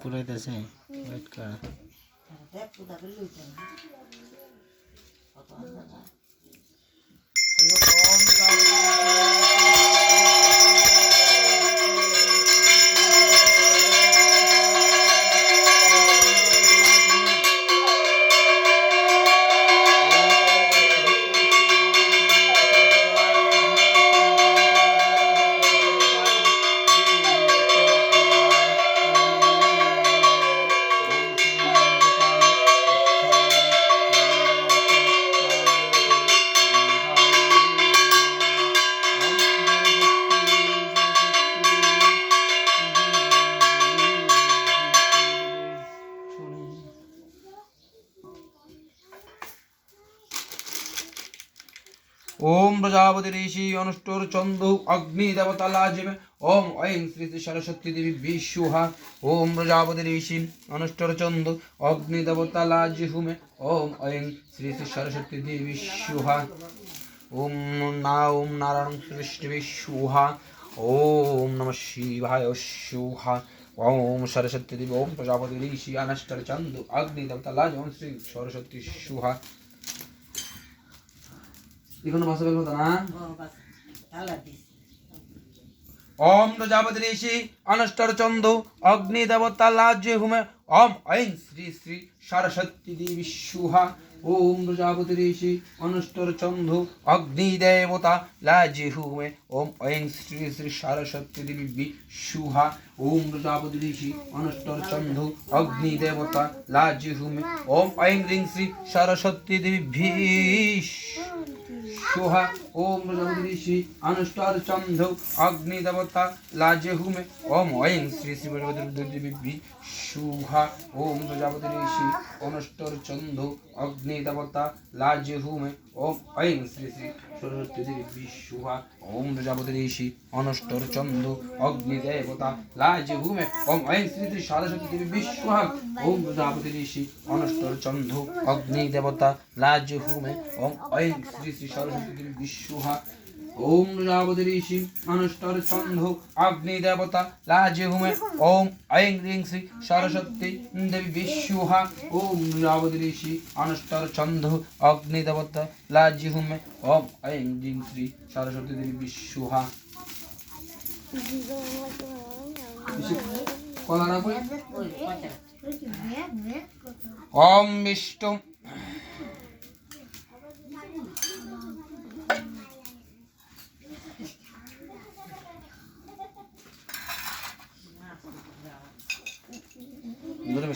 পুরাইতেছে wait কর কত ওম প্রজাপতি ঋষি অনুষ্টর চন্দ্র অগ্নি দেবতা লাজিমে। ওম ঐং শ্রী শ্রী সরস্বতী দেবী বিশুহা ওম প্রজাপতি ঋষি অনুষ্টর চন্দ্র অগ্নি দেবতা লাজিহুমে। ওম ঐং শ্রী শ্রী সরস্বতী দেবী বিশুহা ওম না ওম নারায়ণ সৃষ্টি বিশুহা ওম নম শিবায় শুহা ওম সরস্বতী দেবী, ওম প্রজাপতি ঋষি অনুষ্টর চন্দ্র অগ্নি দেবতা লাজ ওম শ্রী সরস্বতী শুহা এখনও ভাষা বের হতো না? ওম প্রজাপতি ঋষি অনষ্টর চন্দ্র অগ্নি দেবতা লাজ্যে হুমে। ওম ঐং শ্রী শ্রী সরস্বতী দেবী সুহা। ওম প্রজাপতি ঋষি অনষ্টর চন্দ্র অগ্নি দেবতা লাজ্যে হুমে। ওম ঐং শ্রী শ্রী সরস্বতী দেবী বিশুহা ওম প্রজাপতি ঋষি অনষ্টর চন্দ্র অগ্নি দেবতা লাজ্যে হুমে। ওম ঐং রিং শ্রী সরস্বতী দেবী ভীষ। সোহা ওম ঋষি অনুষ্টার চন্দ্র অগ্নি দেবতা লাজে হুমে ওম ঐং শ্রী শ্রী প্রজাপতি দেবী সুহা ওম প্রজাপতি ঋষি অনুষ্টার চন্দ্র অগ্নি দেবতা লাজে হুমে ওম ঐং শ্রী শ্রী সরস্বতী দেবী বিশুহা ওম প্রজাপতি ঋষি, অনুষ্টার চন্দ্র, অগ্নি দেবতা লাজ হুমে ওম ঐং শ্রী শ্রী সরস্বতী দেবী বিশুহা ওম প্রজাপতি ঋষি, অনুষ্টার চন্দ্র, অগ্নি দেবতা লাজ ভূমে, ওম ঐং শ্রী শ্রী সরস্বতী দেবী ওম প্রজাপতি ঋষি অনুষ্টার চন্দ্র অগ্নি দেবতা লাজে হুমে ওম ঐং রিং শ্রী সরস্বতী দেবী বিশুহা ওম ঋষি অনুষ্টার চন্দ্র অগ্নি দেবতা লাজে হুমে ওম ঐং রিং শ্রী সরস্বতী দেবী বিশুহা কলা বই ওম বিষ্ণু দুটো বিষ্ণু ঢালে না হ্যাঁ তোর মগজ দেখ স্নান করলে তো চলল আরে ও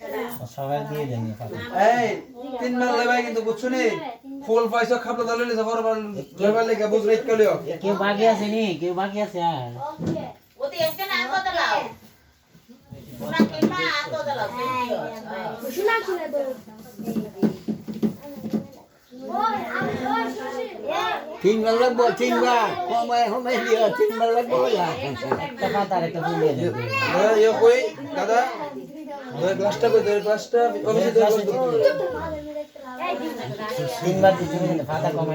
নে নে নে সবাই দিয়ে দেন এই তিন মাস লেবাই কিন্তু বুঝছ নি? ফুল পয়সা খাবলো দলে লিছে বরবার লেবার লেগে বুঝ রেট কলিও। কেউ বাকি আছে নি? কেউ বাকি আছে আর? ওতে না কেমা তিনবার লাগবো তিনবার। কমায় দিও তিনবার লাগবো না একটা একটা দিয়ে দেন। ইয়ে কই? দাদা? দুই গ্লাসটা কই দুই গ্লাসটা অফিসে দিলো। তিনবার দিতে হবে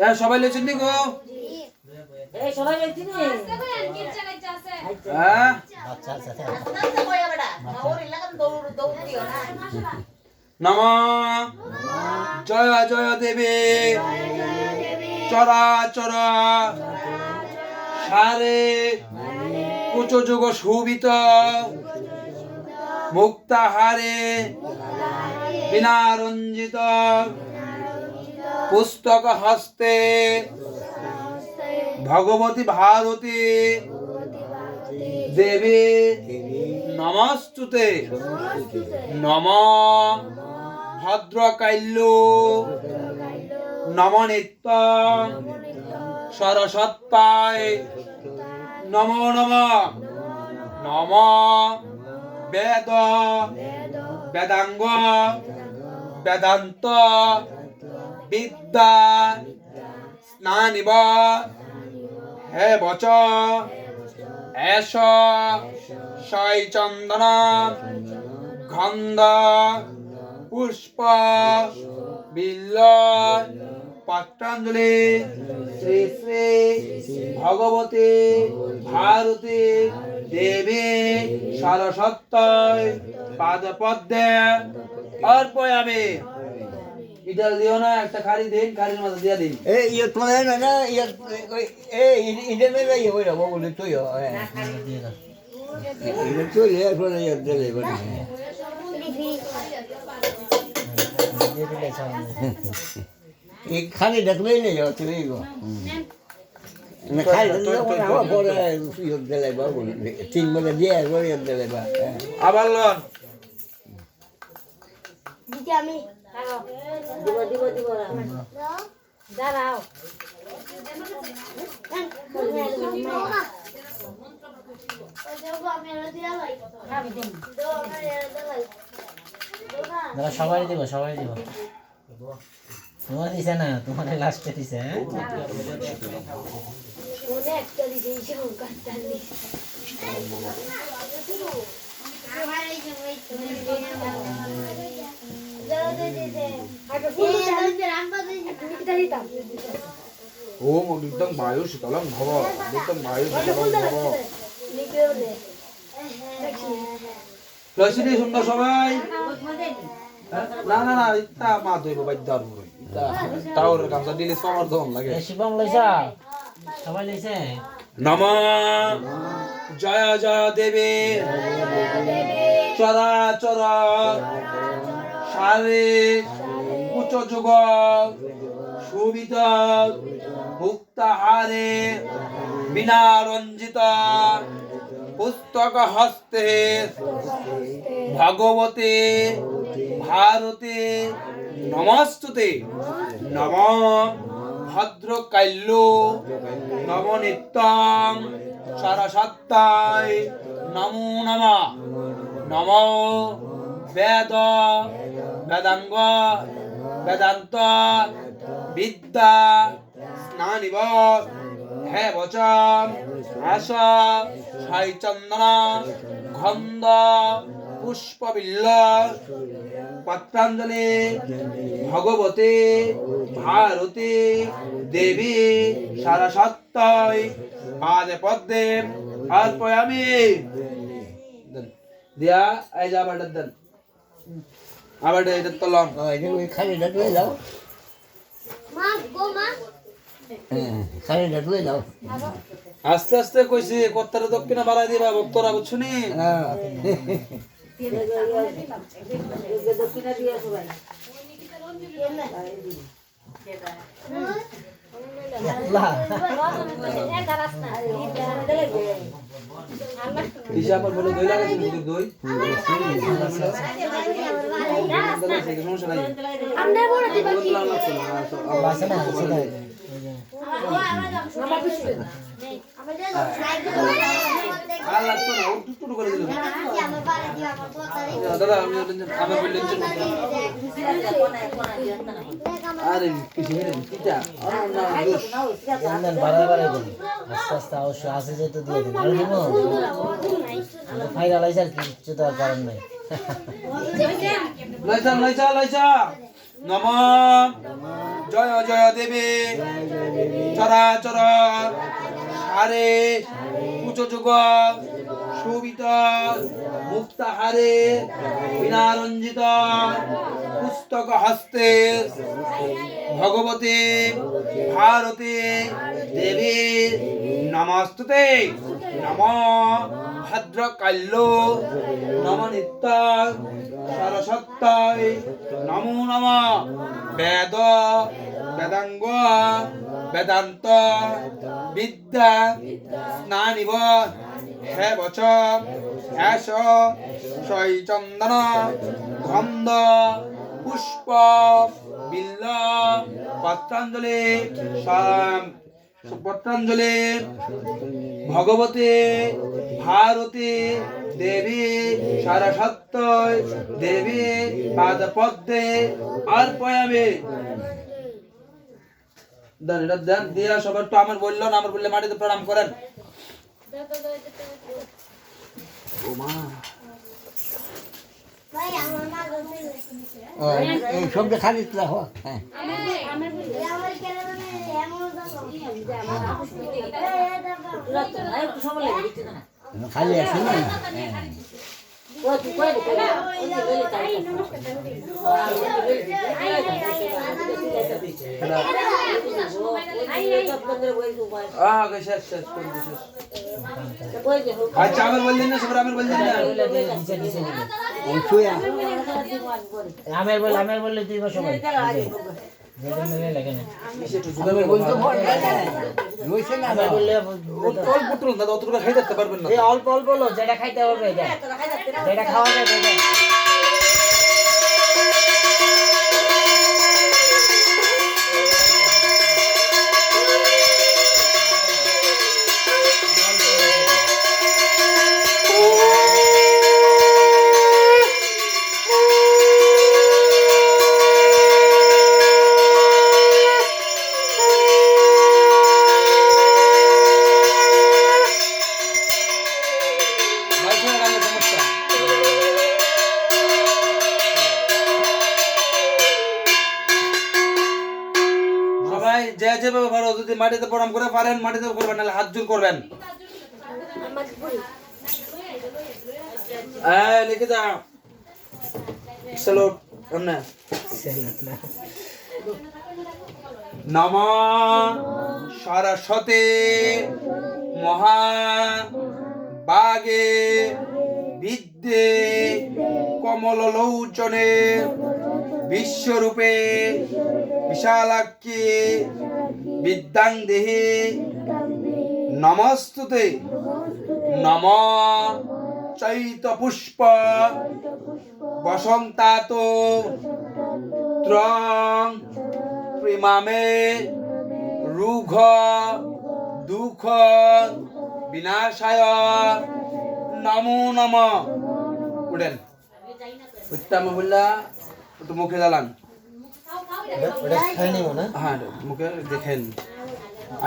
এ, সবাই লেছেন নি গো। হ্যাঁ? নম। জয় জয় দেবী। চরা চরা। সারে। কুচ যুগ শোভিত মুক্তাহারে। বিনা রঞ্জিত পুস্তক হস্তে ভগবতী ভারতী দেবী নমস্তুতে নম ভদ্রকাল্য নম নিত্য সরস্বত্তায় নম নম নম বেদ বেদাঙ্গ বেদান্ত বিদ্যা। স্নানিব। হে বচ। এস সই চন্দন। গন্ধ। পুষ্প। বিল্ল। পত্রাঞ্জলি। শ্রী শ্রী ভগবতী ভারতী দেবী সরস্বত্যয় পাদ পদ্মে অর্পয়ামি। ইডাল দিও না একটা খালি দিন খালির মধ্যে দিয়া দিন। এই ইয়ে তোমার না না ইয়ে এই ইডে মে ভাই ওই রকম বলে তুই হ্যাঁ। ইডে তুই লে পরে ইয়ে দিলে বলে এই খালি দেখলেই নেই যাও তুই গো। ইয়ে তিন বলে দিয়ে একবার ইয়ে দিলে বা আবার লন। আমি দাঁড়াও সবাই দিব সবাই দিব তোমার দিছে না তোমার লাস্টে দিছে হ্যাঁ বায়ু শীতলং ভব। অগ্নিতং বায়ু শীতলং ভব। লসিনি সুন্দর সবাই? হ্যাঁ? না না না ইতা মা দইব বাদ্যার মুরই ইতা টাওয়ারের গামছা দিলে সবার দম লাগে। শিবম লইছা সবাই লইছে? নম। জয় জয় দেবী। চরা চরা। সারে, উচ্চ যুগ সুবিত মুক্তাহারে বিনা রঞ্জিত, পুস্তক হস্তে, ভগবতে, ভারতে, নমস্তুতে। নম ভদ্রকাল্য, নম নিত্যং সরস্বত্তায় নমো নম। নম বেদ, বেদাঙ্গ, বেদান্ত, বিদ্যা, স্নানিব হে বচম আস সাই চন্দন গন্ধ পুষ্পবিল্ল, পত্রাঞ্জলি, ভগবতী, ভারতী, দেবী সরস্বত্যয় পাদে পদ্মে অর্পয়ামি। দিয়া, এই যা দেন আবার এটা তলম ওই খালি দেখলে যাও। মা গো মা। খালি দেখলে যাও। আস্তে আস্তে কইছি কত্তারে দক্ষিণা বাড়াই দিবা ভক্তরা বুঝছনি? হ্যাঁ। দিশা বলে দই লাগাইছে দই? আর লাগতো না টুটু করে দিল। দাদা আমি আমার বললেন আরে কিছু নেই কিটা? আর না দোষ। দেন বাড়াই বাড়াই দিন আস্তে আস্তে অবশ্যই আসে যেতে দিয়ে দিন আর দিব ফাইনাল আইসার কিছু তো আর কারণ নাই। লইছা লইছা লইছা নম। জয় জয় দেবী। চরাচর হারে উচ্চ যুগ শোভিত, মুক্তাহারে বিনারঞ্জিত, পুস্তক হস্তে ভগবতে, ভারতে দেবী নমস্তুতে। নম ভদ্রকাল্য, নম নিত্য সরস্বত্যায়, নমো নম বেদ, বেদাঙ্গ, বেদান্ত, বিদ্যা, স্নানিব হে বচ হ্যাস সই চন্দন গন্ধ পুষ্প, বিল্ল, পত্রাঞ্জলি পত্রাঞ্জলি ভগবতে, ভারতে, দেবী সারসত্য দেবী পাদপদ্মে অর্পয়ামে। দেন, এটা দেন, দিয়া সবার তো আমার বলল না, আমার বললে মাটিতে প্রণাম করেন। এই সবটা খালি রাখো হ্যাঁ খালি আছে না আচ্ছা আমার বললেন না সবার আমার বললেন না। আমের বল আমের বললে তুই বসো অল্প তুলুন খাই থাকতে পারবেন না। অল্প অল্প যেটা খাইতে পারবে এটা। যেটা খাওয়া যাবে সবাই যে যেভাবে পারো, যদি মাটিতে প্রণাম করে পারেন, মাটিতে করবেন, নাহলে হাত জোর করবেন। লিখে এমনে নম সরস্বতী মহা বাগে বিদ্যে কমললোচনে বিশ্বরূপে বিশালাক্ষী বিদ্যাং দেহে নমস্তুতে। নম চৈত পুষ্প বসন্তাত ত্রং প্রেমামে রুঘ দুঃখ বিনাশায় নমো নম। উঠেন। উত্তম বললা একটু মুখে জ্বালান ওটা খাই নিব না হ্যাঁ মুখে দেখেন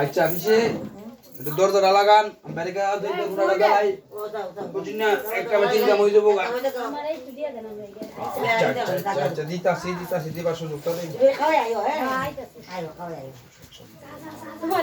আচ্ছা অফিসে দর দর লাগান ব্যারিকা দুই দর জ্বালাই বুঝিন না একটা বা তিনটা মই দেবো গা। আমার এই দিয়ে দেন আমি আচ্ছা আচ্ছা আচ্ছা আচ্ছা দিতাছি দিতাছি দিবার সুযোগ তো নেই। তোমার